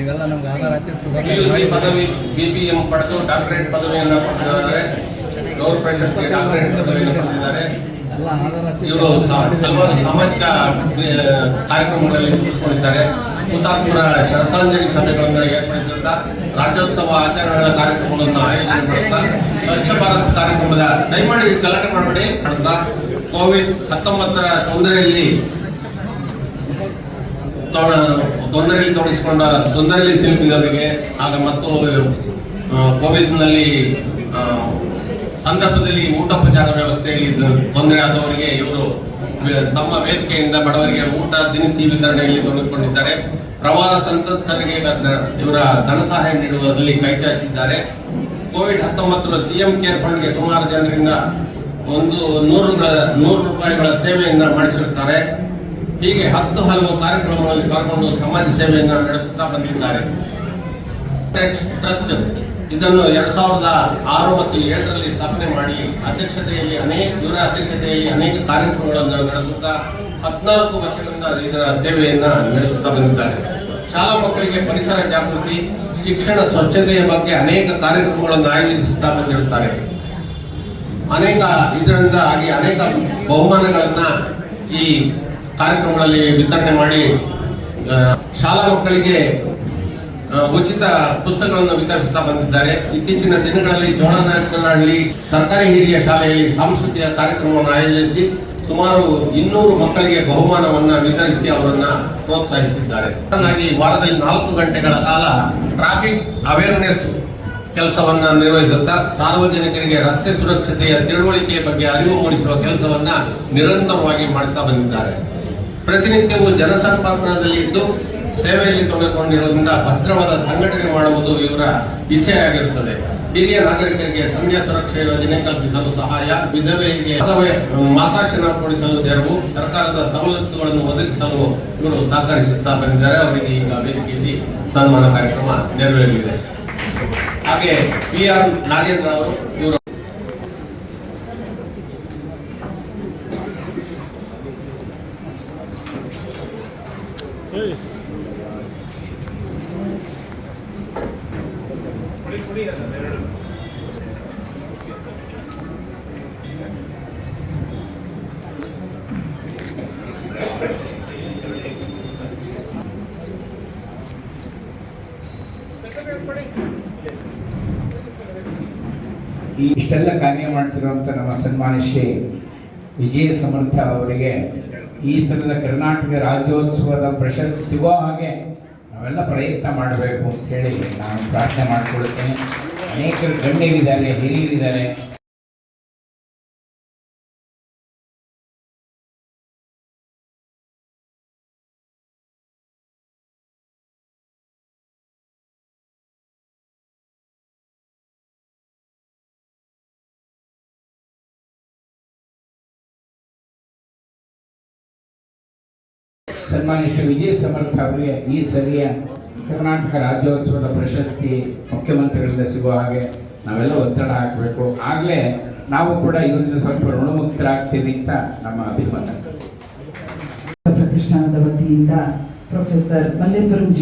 ಇವೆಲ್ಲ ನಮ್ಗೆ ಆಧಾರ ಹತ್ತಿರ ಪದವಿ ಬಿ ಬಿ ಎಂ ಪಡೆದು ಡಾಕ್ಟರೇಟ್ ಪದವಿಯನ್ನು ಪಡೆದಿದ್ದಾರೆ. ಗೌರವ ಪ್ರಶಸ್ತಿ ಡಾಕ್ಟರೇಟ್ ಪದವಿಯನ್ನು ಪಡೆದಿದ್ದಾರೆ. ಇವರು ಹಲವಾರು ಸಾಮಾಜಿಕ ಕಾರ್ಯಕ್ರಮಗಳಲ್ಲಿ ಮುಗಿಸ್ಕೊಂಡಿದ್ದಾರೆ ಹುತಾತ್ಮರ ಶ್ರದ್ಧಾಂಜಲಿ ಸಭೆಗಳನ್ನು ಏರ್ಪಡಿಸುತ್ತಾ ರಾಜ್ಯೋತ್ಸವ ಆಚರಣೆಗಳ ಕಾರ್ಯಕ್ರಮಗಳನ್ನು ಆಯೋಜನೆ ಮಾಡುತ್ತಾ ಸ್ವಚ್ಛ ಭಾರತ್ ಕಾರ್ಯಕ್ರಮದ ದಯಮಾಡಿ ಗಲಾಟೆ ಮಾಡಬೇಡಿ ಕೋವಿಡ್ ಹತ್ತೊಂಬತ್ತರ ತೊಂದರೆಯಲ್ಲಿ ತೊಂದರೆಯಲ್ಲಿ ತೊಡಗಿಸಿಕೊಂಡ ತೊಂದರೆಯಲ್ಲಿ ಸಿಲುಕಿದವರಿಗೆ, ಆಗ ಮತ್ತು ಕೋವಿಡ್ನಲ್ಲಿ ಸಂದರ್ಭದಲ್ಲಿ ಊಟ ಪ್ರಚಾರ ವ್ಯವಸ್ಥೆಯಲ್ಲಿ ತೊಂದರೆ ಆದವರಿಗೆ ಇವರು ತಮ್ಮ ವೇದಿಕೆಯಿಂದ ಬಡವರಿಗೆ ಊಟ ದಿನಸಿ ವಿತರಣೆಯಲ್ಲಿ ತೊಡಗಿಕೊಂಡಿದ್ದಾರೆ. ಪ್ರವಾಹ ಸಂತ್ರಸ್ತರಿಗೆ ಇವರ ಧನ ಸಹಾಯ ನೀಡುವುದರಲ್ಲಿ ಕೈಚಾಚಿದ್ದಾರೆ ಕೋವಿಡ್ ಹತ್ತೊಂಬತ್ತರ ಸಿಎಂ ಕೇರ್ ಫಂಡ್ಗೆ ಸುಮಾರು ಜನರಿಂದ ಒಂದು ನೂರು ನೂರು ರೂಪಾಯಿಗಳ ಸೇವೆಯನ್ನು ಮಾಡಿಸಿರುತ್ತಾರೆ. ಹೀಗೆ ಹತ್ತು ಹಲವು ಕಾರ್ಯಕ್ರಮಗಳಲ್ಲಿ ಪಾಲ್ಗೊಂಡು ಸಮಾಜ ಸೇವೆಯನ್ನು ನಡೆಸುತ್ತಾ ಬಂದಿದ್ದಾರೆ. ಟ್ರಸ್ಟ್ ಇದನ್ನು ಎರಡ್ ಸಾವಿರದ ಆರು ಮತ್ತು ಏಳರಲ್ಲಿ ಸ್ಥಾಪನೆ ಮಾಡಿ ಅಧ್ಯಕ್ಷತೆಯಲ್ಲಿ ಅನೇಕ ಇವರ ಅಧ್ಯಕ್ಷತೆಯಲ್ಲಿ ಅನೇಕ ಕಾರ್ಯಕ್ರಮಗಳನ್ನು ನಡೆಸುತ್ತಾ ಹದಿನಾಲ್ಕು ವರ್ಷಗಳಿಂದ ಇದರ ಸೇವೆಯನ್ನ ನಡೆಸುತ್ತಾ ಬಂದಿದ್ದಾರೆ. ಶಾಲಾ ಮಕ್ಕಳಿಗೆ ಪರಿಸರ ಜಾಗೃತಿ, ಶಿಕ್ಷಣ ಸ್ವಚ್ಛತೆಯ ಬಗ್ಗೆ ಅನೇಕ ಕಾರ್ಯಕ್ರಮಗಳನ್ನು ಆಯೋಜಿಸುತ್ತಾ ಬಂದಿರುತ್ತಾರೆ. ಅನೇಕ ಇದರಿಂದ ಆಗಿ ಅನೇಕ ಬಹುಮಾನಗಳನ್ನ ಈ ಕಾರ್ಯಕ್ರಮಗಳಲ್ಲಿ ವಿತರಣೆ ಮಾಡಿ ಶಾಲಾ ಮಕ್ಕಳಿಗೆ ಉಚಿತ ಪುಸ್ತಕಗಳನ್ನು ವಿತರಿಸುತ್ತಾ ಬಂದಿದ್ದಾರೆ. ಇತ್ತೀಚಿನ ದಿನಗಳಲ್ಲಿ ಜೋಳನಾಯಕನಹಳ್ಳಿ ಸರ್ಕಾರಿ ಹಿರಿಯ ಶಾಲೆಯಲ್ಲಿ ಸಾಂಸ್ಕೃತಿಕ ಕಾರ್ಯಕ್ರಮವನ್ನು ಆಯೋಜಿಸಿ ಸುಮಾರು ಇನ್ನೂರು ಮಕ್ಕಳಿಗೆ ಬಹುಮಾನವನ್ನು ವಿತರಿಸಿ ಅವರನ್ನು ಪ್ರೋತ್ಸಾಹಿಸಿದ್ದಾರೆ. ವಾರದಲ್ಲಿ ನಾಲ್ಕು ಗಂಟೆಗಳ ಕಾಲ ಟ್ರಾಫಿಕ್ ಅವೇರ್ನೆಸ್ ಕೆಲಸವನ್ನು ನಿರ್ವಹಿಸುತ್ತಾ ಸಾರ್ವಜನಿಕರಿಗೆ ರಸ್ತೆ ಸುರಕ್ಷತೆಯ ತಿಳುವಳಿಕೆಯ ಬಗ್ಗೆ ಅರಿವು ಮೂಡಿಸುವ ಕೆಲಸವನ್ನು ನಿರಂತರವಾಗಿ ಮಾಡುತ್ತಾ ಬಂದಿದ್ದಾರೆ. ಪ್ರತಿನಿತ್ಯವೂ ಜನಸಂಪರ್ಕದಲ್ಲಿ ಇದ್ದು ಸೇವೆಯಲ್ಲಿ ತೊಡಗಿಕೊಂಡಿರೋದ್ರಿಂದ ಭದ್ರವಾದ ಸಂಘಟನೆ ಮಾಡುವುದು ಇವರ ಇಚ್ಛೆಯಾಗಿರುತ್ತದೆ. ಹಿರಿಯ ನಾಗರಿಕರಿಗೆ ಸಂಧ್ಯಾ ಸುರಕ್ಷೆ ಯೋಜನೆ ಕಲ್ಪಿಸಲು ಸಹಾಯ ಅಥವಾ ಮಾಸಾಶನ ಕೊಡಿಸಲು ನೆರವು, ಸರ್ಕಾರದ ಸವಲತ್ತುಗಳನ್ನು ಒದಗಿಸಲು ಇವರು ಸಹಕರಿಸುತ್ತಾ ಬಂದಿದ್ದಾರೆ. ಅವರಿಗೆ ಈಗ ವೇದಿಕೆಯಲ್ಲಿ ಸನ್ಮಾನ ಕಾರ್ಯಕ್ರಮ ನೆರವೇರಲಿದೆ. ಹಾಗೆ ಪಿ ಆರ್ ನಾಗೇಂದ್ರ ಅವರು, ಇವರು ಇಷ್ಟೆಲ್ಲ ಕಾರ್ಯ ಮಾಡ್ತಿರುವಂತ ನಮ್ಮ ಸನ್ಮಾನ್ಯ ಶ್ರೀ ವಿಜಯ ಸಮರ್ಥ ಅವರಿಗೆ ಈ ಸಲದ ಕರ್ನಾಟಕ ರಾಜ್ಯೋತ್ಸವದ ಪ್ರಶಸ್ತಿ ಸಿಗೋ ಹಾಗೆ ನಾವೆಲ್ಲ ಪ್ರಯತ್ನ ಮಾಡಬೇಕು ಅಂತ ಹೇಳಿ ನಾನು ಪ್ರಾರ್ಥನೆ ಮಾಡಿಕೊಳ್ತೇನೆ ಅನೇಕರು ಗಣ್ಯರಿದ್ದಾರೆ, ಹಿರಿಯರಿದ್ದಾರೆ. ಸನ್ಮಾನ್ಯ ಶ್ರೀ ವಿಜಯ ಸಮರ್ಥ ಅವರಿಗೆ ಈ ಸರಿಯ ಕರ್ನಾಟಕ ರಾಜ್ಯೋತ್ಸವದ ಪ್ರಶಸ್ತಿ ಮುಖ್ಯಮಂತ್ರಿಗಳಿಂದ ಸಿಗುವ ಹಾಗೆ ನಾವೆಲ್ಲ ಒತ್ತಡ ಹಾಕಬೇಕು. ಆಗಲೇ ನಾವು ಕೂಡ ಇದರಿಂದ ಸ್ವಲ್ಪ ಋಣಮುಕ್ತರಾಗ್ತೀವಿ ಅಂತ ನಮ್ಮ ಅಭಿಮಾನ ಪ್ರತಿಷ್ಠಾನದ ವತಿಯಿಂದ ಪ್ರೊಫೆಸರ್ ಮಲ್ಲೇಪುರಂ